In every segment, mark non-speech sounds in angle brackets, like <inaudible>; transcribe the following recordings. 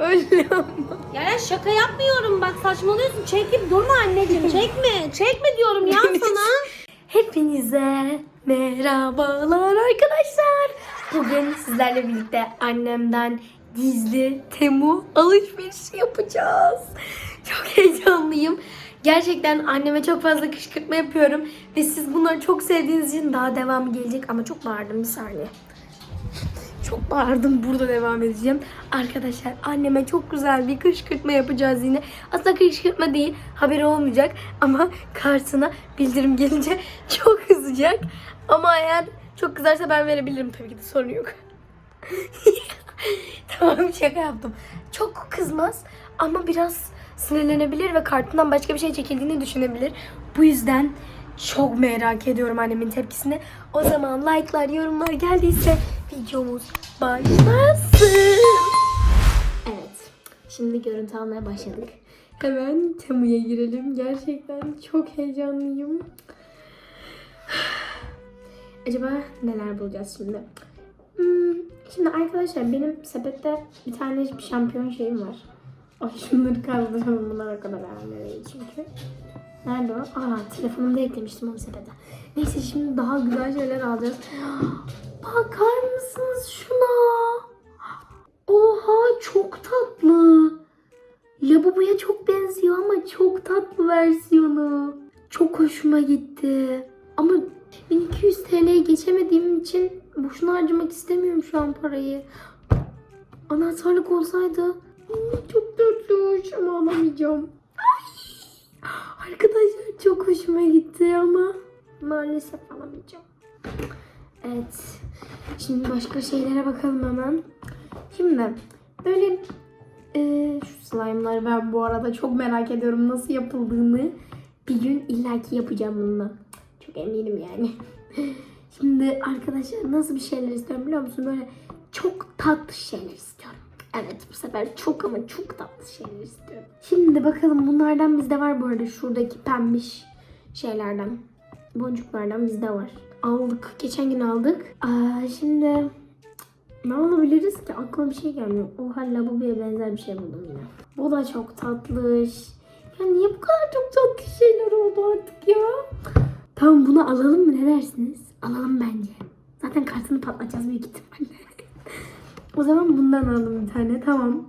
Öyle ama. Ya şaka yapmıyorum bak saçmalıyorsun. Çekip durma anneciğim. Çekme. Çekme diyorum ya <laughs> sana. Hepinize merhabalar arkadaşlar. Bugün sizlerle birlikte annemden gizli Temu alışverişi yapacağız. Çok heyecanlıyım. Gerçekten anneme çok fazla kışkırtma yapıyorum. Ve siz bunları çok sevdiğiniz için daha devamı gelecek. Ama çok bağırdım bir saniye. Çok bağırdım. Burada devam edeceğim. Arkadaşlar anneme çok güzel bir kışkırtma yapacağız yine. Aslında kışkırtma değil. Haberi olmayacak. Ama karşısına bildirim gelince <laughs> çok kızacak. Ama eğer çok kızarsa ben verebilirim tabii ki de sorun yok. <laughs> tamam şaka yaptım. Çok kızmaz ama biraz sinirlenebilir ve kartından başka bir şey çekildiğini düşünebilir. Bu yüzden çok merak ediyorum annemin tepkisini. O zaman like'lar, yorumlar geldiyse videomuz başlasın. Evet. Şimdi görüntü almaya başladık. Hemen Temu'ya girelim. Gerçekten çok heyecanlıyım. Acaba neler bulacağız şimdi? Hmm, şimdi arkadaşlar benim sepette bir tane bir şampiyon şeyim var. Ay şunları kaldıralım bunlar o kadar önemli çünkü. Nerede o? Aa telefonumda eklemiştim onu sepete. Neyse şimdi daha güzel şeyler alacağız. <gasps> Bakar mısınız şuna? Oha çok tatlı. Lavaboya çok benziyor ama çok tatlı versiyonu. Çok hoşuma gitti. Ama 1200 TL'ye geçemediğim için boşuna harcamak istemiyorum şu an parayı. Anahtarlık olsaydı çok tatlıymış ama alamayacağım. Ay! Arkadaşlar çok hoşuma gitti ama maalesef alamayacağım. Evet. Şimdi başka şeylere bakalım hemen. Şimdi böyle e, şu slime'ları ben bu arada çok merak ediyorum nasıl yapıldığını. Bir gün illaki yapacağım bununla. Çok eminim yani. <laughs> Şimdi arkadaşlar nasıl bir şeyler istiyorum biliyor musun? Böyle çok tatlı şeyler istiyorum. Evet bu sefer çok ama çok tatlı şeyler istiyorum. Şimdi bakalım bunlardan bizde var bu arada. Şuradaki pembiş şeylerden. Boncuklardan bizde var. Aldık. Geçen gün aldık. Aa, şimdi ne alabiliriz ki? Aklıma bir şey gelmiyor. Oha lavaboya benzer bir şey buldum yine. Bu da çok tatlış. Ya niye bu kadar çok tatlı şeyler oldu artık ya? Tamam bunu alalım mı ne dersiniz? Alalım bence. Zaten kartını patlatacağız büyük ihtimalle. <laughs> o zaman bundan alalım bir tane tamam.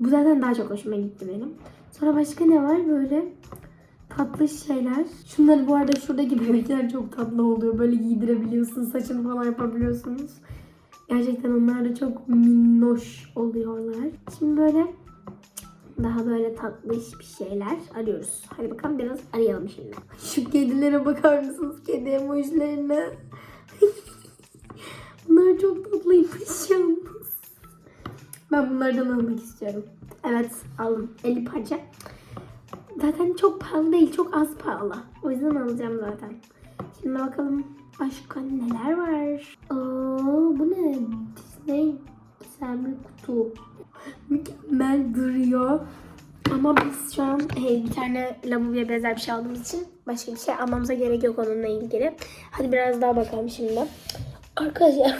Bu zaten daha çok hoşuma gitti benim. Sonra başka ne var böyle? Tatlı şeyler. Şunları bu arada şuradaki bebekler çok tatlı oluyor. Böyle giydirebiliyorsun, saçını falan yapabiliyorsunuz. Gerçekten onlar da çok minnoş oluyorlar. Şimdi böyle daha böyle tatlış bir şeyler arıyoruz. Hadi bakalım biraz arayalım şimdi. <laughs> Şu kedilere bakar mısınız? Kedi emojilerine. <laughs> Bunlar çok tatlıymış yalnız. Ben bunlardan almak istiyorum. Evet aldım. 50 parça. Zaten çok pahalı değil. Çok az pahalı. O yüzden alacağım zaten. Şimdi bakalım başka neler var. Aa, bu ne? Disney gizemli kutu. Mükemmel duruyor. Ama biz şu an e, bir tane lavaboya benzer bir şey aldığımız için başka bir şey almamıza gerek yok onunla ilgili. Hadi biraz daha bakalım şimdi. Arkadaşlar <coughs>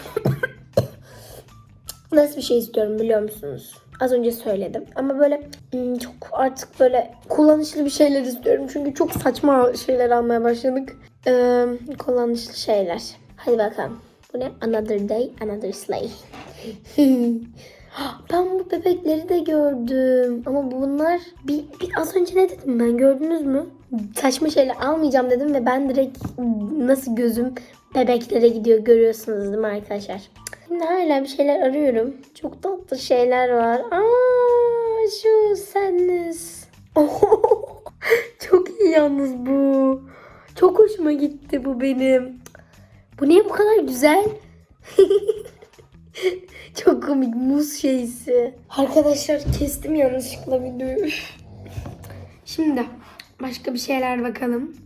nasıl bir şey istiyorum biliyor musunuz? Az önce söyledim. Ama böyle hmm, çok artık böyle kullanışlı bir şeyler istiyorum. Çünkü çok saçma şeyler almaya başladık. Ee, kullanışlı şeyler. Hadi bakalım. Bu ne? Another day, another sleigh. <laughs> ben bu bebekleri de gördüm. Ama bunlar bir, bir az önce ne dedim ben gördünüz mü? Saçma şeyler almayacağım dedim ve ben direkt nasıl gözüm bebeklere gidiyor görüyorsunuz değil mi arkadaşlar? Şimdi hala bir şeyler arıyorum. Çok tatlı şeyler var. Aa, şu seniz. <laughs> Çok iyi yalnız bu. Çok hoşuma gitti bu benim. Bu niye bu kadar güzel? <laughs> Çok komik muz şeysi. Arkadaşlar kestim yanlışlıkla videoyu. <laughs> Şimdi başka bir şeyler bakalım.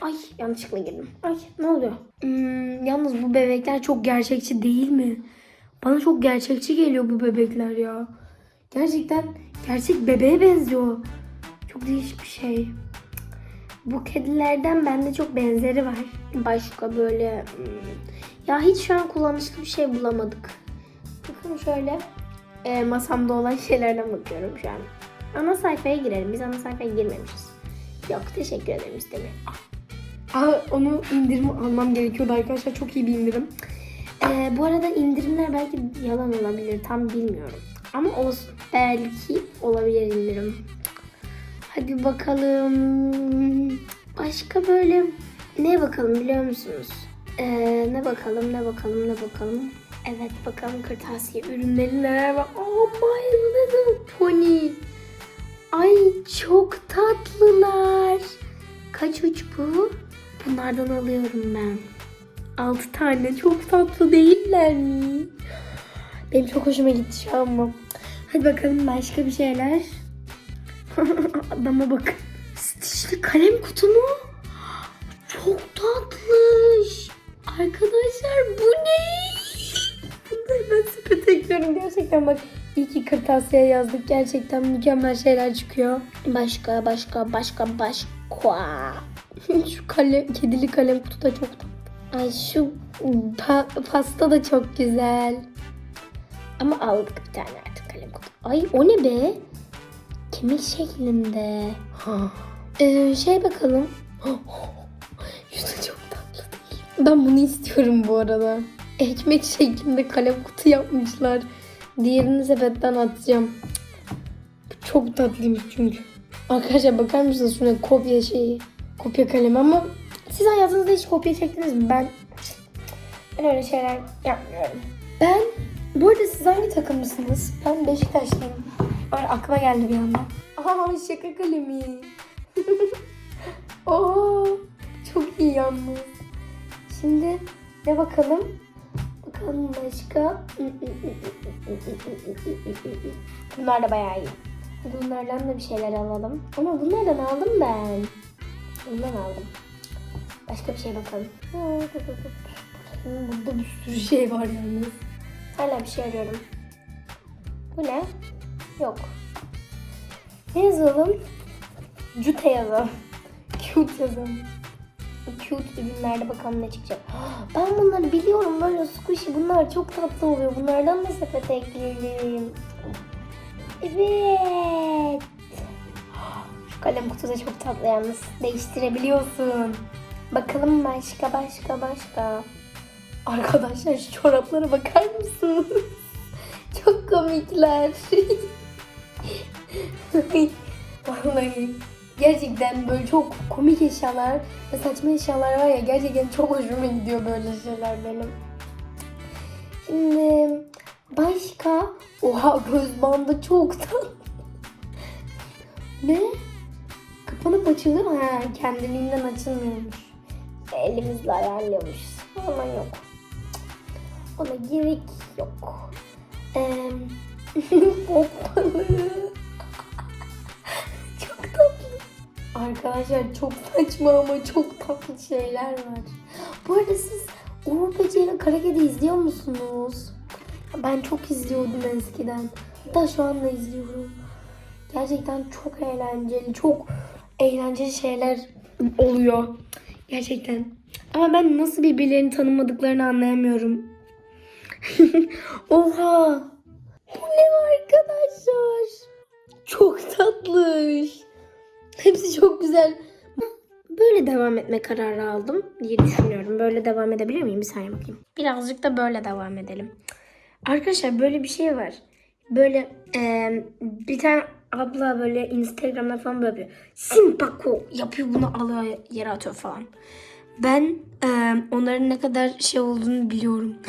Ay yanlışlıkla girdim. Ay ne oluyor? Hmm, yalnız bu bebekler çok gerçekçi değil mi? Bana çok gerçekçi geliyor bu bebekler ya. Gerçekten gerçek bebeğe benziyor. Çok değişik bir şey. Bu kedilerden bende çok benzeri var. Başka böyle hmm, ya hiç şu an kullanışlı bir şey bulamadık. Bakın şöyle e, masamda olan şeylerden bakıyorum şu an. Ana sayfaya girelim. Biz ana sayfaya girmemişiz. Yok teşekkür ederim istemiyorum. Aa, onu indirimi almam gerekiyordu arkadaşlar. Çok iyi bir indirim. Ee, bu arada indirimler belki yalan olabilir. Tam bilmiyorum. Ama olsun. Belki olabilir indirim. Hadi bakalım. Başka böyle ne bakalım biliyor musunuz? Ee, ne bakalım ne bakalım ne bakalım. Evet bakalım kırtasiye ürünleri neler var. Oh my little pony. Ay çok tatlılar. Kaç uç bu? Bunlardan alıyorum ben. 6 tane çok tatlı değiller mi? Benim çok hoşuma gitti şu an bu. Hadi bakalım başka bir şeyler. <laughs> Adama bakın. Stişli kalem kutu mu? Çok tatlış. Arkadaşlar bu ne? Ekliyorum gerçekten bak. İyi ki kırtasiye yazdık. Gerçekten mükemmel şeyler çıkıyor. Başka başka başka başka. <laughs> şu kalem, kedili kalem kutu da çok tatlı. Ay şu pa- pasta da çok güzel. Ama aldık bir tane artık kalem kutu. Ay o ne be? Kemik şeklinde. <gasps> Ee, şey bakalım. <gasps> Da çok tatlı değil. Ben bunu istiyorum bu arada. Ekmek şeklinde kalem kutu yapmışlar. Diğerini sepetten atacağım. Çok tatlıymış çünkü. Arkadaşlar bakar mısınız şuna kopya şeyi. Kopya kalemi ama siz hayatınızda hiç kopya çektiniz mi? Ben ben öyle şeyler yapmıyorum. Ben bu arada siz hangi takımlısınız? Ben Beşiktaşlıyım. Öyle aklıma geldi bir anda. Aa şaka kalemi. <laughs> Oo çok iyi yalnız. Şimdi ne bakalım? Bakalım başka. Bunlar da bayağı iyi. Bunlardan da bir şeyler alalım. Ama bunlardan aldım ben. Bundan aldım. Başka bir şey bakalım. Burada bir sürü şey var yalnız. Hala bir şey arıyorum. Bu ne? Yok. Ne yazalım? Cute yazalım. Cute yazalım. Cute ürünlerde bakalım ne çıkacak. <gasps> Ben bunları biliyorum böyle squishy bunlar çok tatlı oluyor. Bunlardan da sepete ekleyelim. Evet. <gasps> Şu kalem kutu da çok tatlı yalnız. Değiştirebiliyorsun. Bakalım başka başka başka. Arkadaşlar şu çoraplara bakar mısınız? <laughs> Çok komikler. <laughs> Vallahi gerçekten böyle çok komik eşyalar ve saçma eşyalar var ya gerçekten çok hoşuma gidiyor böyle şeyler benim. Şimdi başka oha göz bandı çok tatlı. ne? Kapanıp açılıyor mu? Ha, kendiliğinden açılmıyormuş. Elimizle ayarlıyormuşuz. Ama yok. Ona gerek yok. Eee <laughs> Arkadaşlar çok saçma ama çok tatlı şeyler var. Bu arada siz Uğur Böceği ve Kara Kedi izliyor musunuz? Ben çok izliyordum eskiden. Hatta şu anda izliyorum. Gerçekten çok eğlenceli, çok eğlenceli şeyler oluyor. Gerçekten. Ama ben nasıl birbirlerini tanımadıklarını anlayamıyorum. <laughs> Oha! Bu ne arkadaşlar? Çok tatlış. Hepsi çok güzel. Böyle devam etme kararı aldım diye düşünüyorum. Böyle devam edebilir miyim? Bir saniye bakayım. Birazcık da böyle devam edelim. Arkadaşlar böyle bir şey var. Böyle e, bir tane abla böyle Instagram'da falan böyle yapıyor. Simpako yapıyor bunu alıyor yere atıyor falan. Ben e, onların ne kadar şey olduğunu biliyorum. <gasps>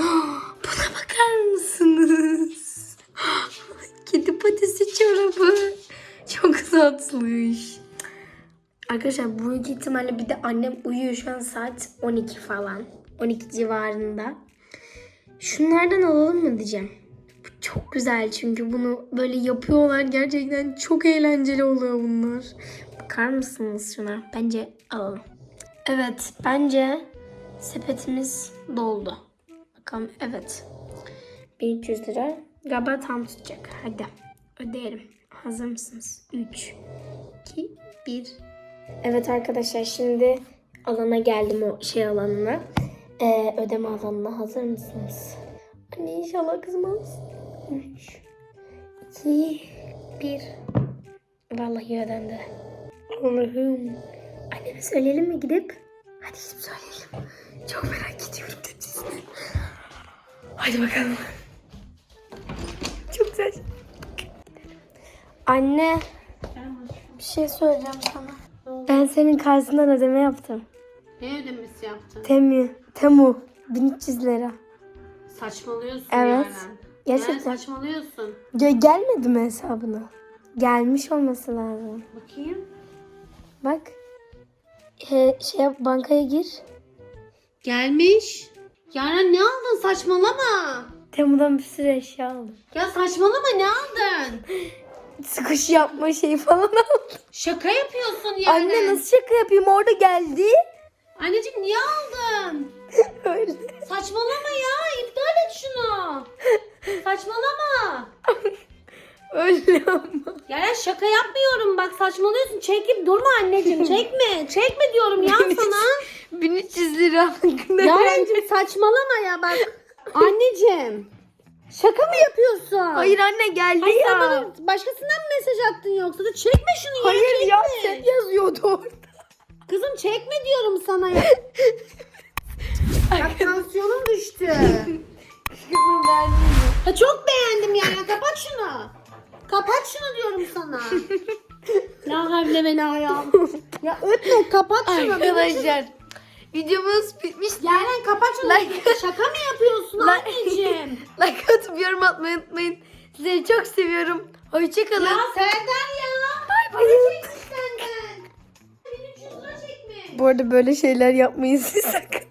Buna bakar mısınız? <gasps> Kedi patisi çorabı. Çok tatlış. Arkadaşlar büyük ihtimalle bir de annem uyuyor şu an saat 12 falan. 12 civarında. Şunlardan alalım mı diyeceğim. Bu çok güzel çünkü bunu böyle yapıyorlar. Gerçekten çok eğlenceli oluyor bunlar. Bakar mısınız şuna? Bence alalım. Evet bence sepetimiz doldu. Bakalım evet. 1300 lira. Galiba tam tutacak. Hadi ödeyelim. Hazır mısınız? 3, 2, 1. Evet arkadaşlar şimdi alana geldim o şey alanına. Ee, ödeme alanına hazır mısınız? Anne inşallah kızmaz. 3, iki, bir. Vallahi ödendi. Allah'ım. Anneme söyleyelim mi gidip? Hadi gidip söyleyelim. Çok merak ediyorum tepsisini. Hadi bakalım. Çok güzel. Anne. Bir şey söyleyeceğim sana. Ben senin karşısından ödeme yaptım. Ne ödemesi yaptın? Temu. Temu. 1300 lira. Saçmalıyorsun Evet. Yaren. Gerçekten. Yaren saçmalıyorsun. Ge- gelmedi mi hesabına? Gelmiş olması lazım. Bakayım. Bak. Ee, şey yap, bankaya gir. Gelmiş. Yaren ne aldın saçmalama. Temu'dan bir sürü eşya aldım. Ya saçmalama ne aldın? <laughs> Sıkış yapma şeyi falan aldım. Şaka yapıyorsun Yaren. Anne nasıl şaka yapayım orada geldi. Anneciğim niye aldın? <laughs> Öyle. Saçmalama ya iptal et şunu. Saçmalama. <laughs> Öyle ama. Yaren şaka yapmıyorum bak saçmalıyorsun. Çekip durma anneciğim çekme. Çekme diyorum ya sana. 1300 lira. Yarencim saçmalama ya bak. <laughs> Anneciğim. Şaka mı yapıyorsun? Hayır anne geldi Hayır, ya. bana başkasından mı mesaj attın yoksa da çekme şunu ya. Hayır çekme. ya sen yazıyordu orada. Kızım çekme diyorum sana ya. <laughs> Bak tansiyonum düştü. Ha, çok beğendim yani kapat şunu. Kapat şunu diyorum sana. La havle ve la ya. Ya ötme kapat şunu. Arkadaşlar videomuz bitmiş. Yaren kapat şunu. Like- Şaka mı yapıyorsun Like- anneciğim? <laughs> Like atıp yorum atmayı unutmayın. Sizleri çok seviyorum. Hoşçakalın. ya Serdar ya. Bay bay. çekmiş senden. 1300 lira çekmiş. Bu arada böyle şeyler yapmayın siz sakın. <laughs>